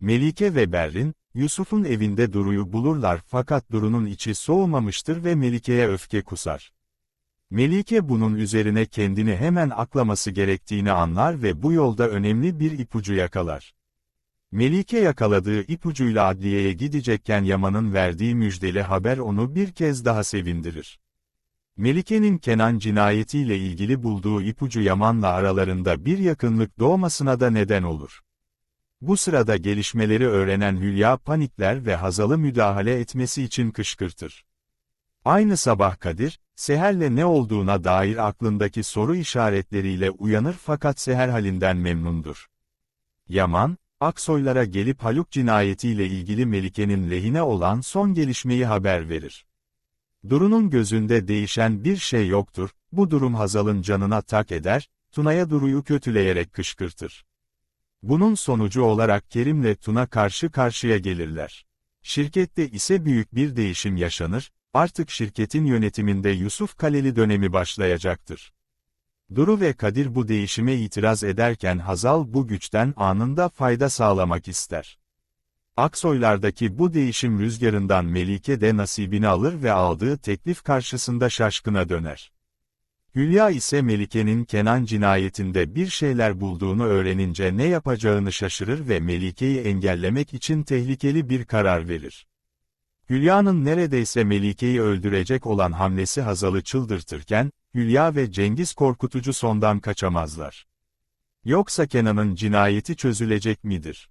Melike ve Berrin, Yusuf'un evinde Duru'yu bulurlar fakat Duru'nun içi soğumamıştır ve Melike'ye öfke kusar. Melike bunun üzerine kendini hemen aklaması gerektiğini anlar ve bu yolda önemli bir ipucu yakalar. Melike yakaladığı ipucuyla adliyeye gidecekken Yaman'ın verdiği müjdeli haber onu bir kez daha sevindirir. Melike'nin Kenan cinayetiyle ilgili bulduğu ipucu Yaman'la aralarında bir yakınlık doğmasına da neden olur. Bu sırada gelişmeleri öğrenen Hülya panikler ve Hazal'ı müdahale etmesi için kışkırtır. Aynı sabah Kadir, Seher'le ne olduğuna dair aklındaki soru işaretleriyle uyanır fakat Seher halinden memnundur. Yaman, Aksoylara gelip Haluk cinayetiyle ilgili Melike'nin lehine olan son gelişmeyi haber verir. Duru'nun gözünde değişen bir şey yoktur, bu durum Hazal'ın canına tak eder, Tuna'ya Duru'yu kötüleyerek kışkırtır. Bunun sonucu olarak Kerim'le Tuna karşı karşıya gelirler. Şirkette ise büyük bir değişim yaşanır, artık şirketin yönetiminde Yusuf Kaleli dönemi başlayacaktır. Duru ve Kadir bu değişime itiraz ederken Hazal bu güçten anında fayda sağlamak ister. Aksoylardaki bu değişim rüzgarından Melike de nasibini alır ve aldığı teklif karşısında şaşkına döner. Hülya ise Melike'nin Kenan cinayetinde bir şeyler bulduğunu öğrenince ne yapacağını şaşırır ve Melike'yi engellemek için tehlikeli bir karar verir. Hülya'nın neredeyse Melike'yi öldürecek olan hamlesi Hazal'ı çıldırtırken, Hülya ve Cengiz korkutucu sondan kaçamazlar. Yoksa Kenan'ın cinayeti çözülecek midir?